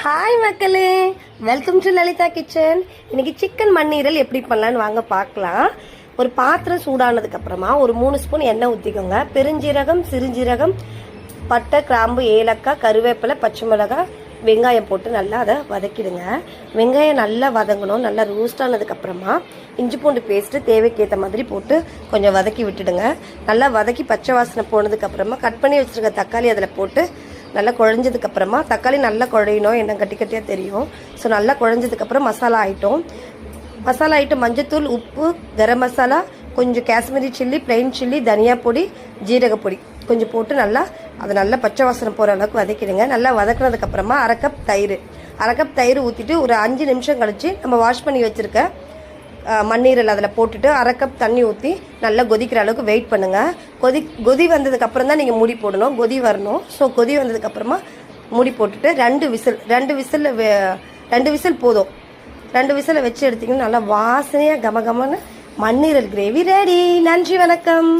Hi மக்களே. Welcome to Lalitha kitchen இன்னைக்கு chicken மண்ணீரல் எப்படி பண்ணலான்னு வாங்க பார்க்கலாம். ஒரு பாத்திரம் சூடானதுக்கு அப்புறமா ஒரு மூணு ஸ்பூன் எண்ணெய் ஊற்றிக்கோங்க பெருஞ்சீரகம் சிறுஞ்சீரகம் பட்டை கிராம்பு ஏலக்காய் கருவேப்பிலை பச்சை மிளகாய் வெங்காயம் போட்டு நல்லா அதை வதக்கிடுங்க. வெங்காயம் நல்லா வதங்கணும். நல்லா ரோஸ்ட் ஆனதுக்கப்புறமா இஞ்சி பூண்டு பேஸ்ட்டு தேவைக்கேற்ற மாதிரி போட்டு கொஞ்சம் வதக்கி விட்டுடுங்க. நல்லா வதக்கி பச்சை வாசனை போனதுக்கப்புறமா கட் பண்ணி வச்சுருக்க தக்காளி அதில் போட்டு நல்லா குழஞ்சதுக்கப்புறமா தக்காளி நல்லா குழையணும். என்ன கட்டி கட்டியாக தெரியும். ஸோ நல்லா குழஞ்சதுக்கப்புறம் மசாலா ஐட்டம் மசாலா ஐட்டம் மஞ்சத்தூள் உப்பு கரம் மசாலா கொஞ்சம் காஷ்மீரி சில்லி பிளெயின் சில்லி தனியா பொடி ஜீரக பொடி. கொஞ்சம் போட்டு நல்லா அதை நல்லா பச்சை வாசனை போகிற அளவுக்கு வதக்கிடுங்க. நல்லா வதக்கினதுக்கப்புறமா அரை கப் தயிர். அரை கப் தயிர் ஊற்றிட்டு ஒரு அஞ்சு நிமிஷம் கழித்து நம்ம வாஷ் பண்ணி வச்சிருக்க மண்ணீரல் அதில் போட்டுட்டு அரை கப் தண்ணி ஊற்றி நல்லா கொதிக்கிற அளவுக்கு வெயிட் பண்ணுங்கள் கொதி கொதி வந்ததுக்கப்புறம் தான் நீங்கள் மூடி போடணும். கொதி வரணும். ஸோ கொதி வந்ததுக்கப்புறமா முடி மூடி போட்டுட்டு ரெண்டு விசில் ரெண்டு விசிலில் ரெண்டு விசில் போதும். ரெண்டு விசிலை வச்சு எடுத்திங்கன்னா நல்லா வாசனையாக கம கமன்னு மண்ணீரல் கிரேவி ரெடி நன்றி வணக்கம்.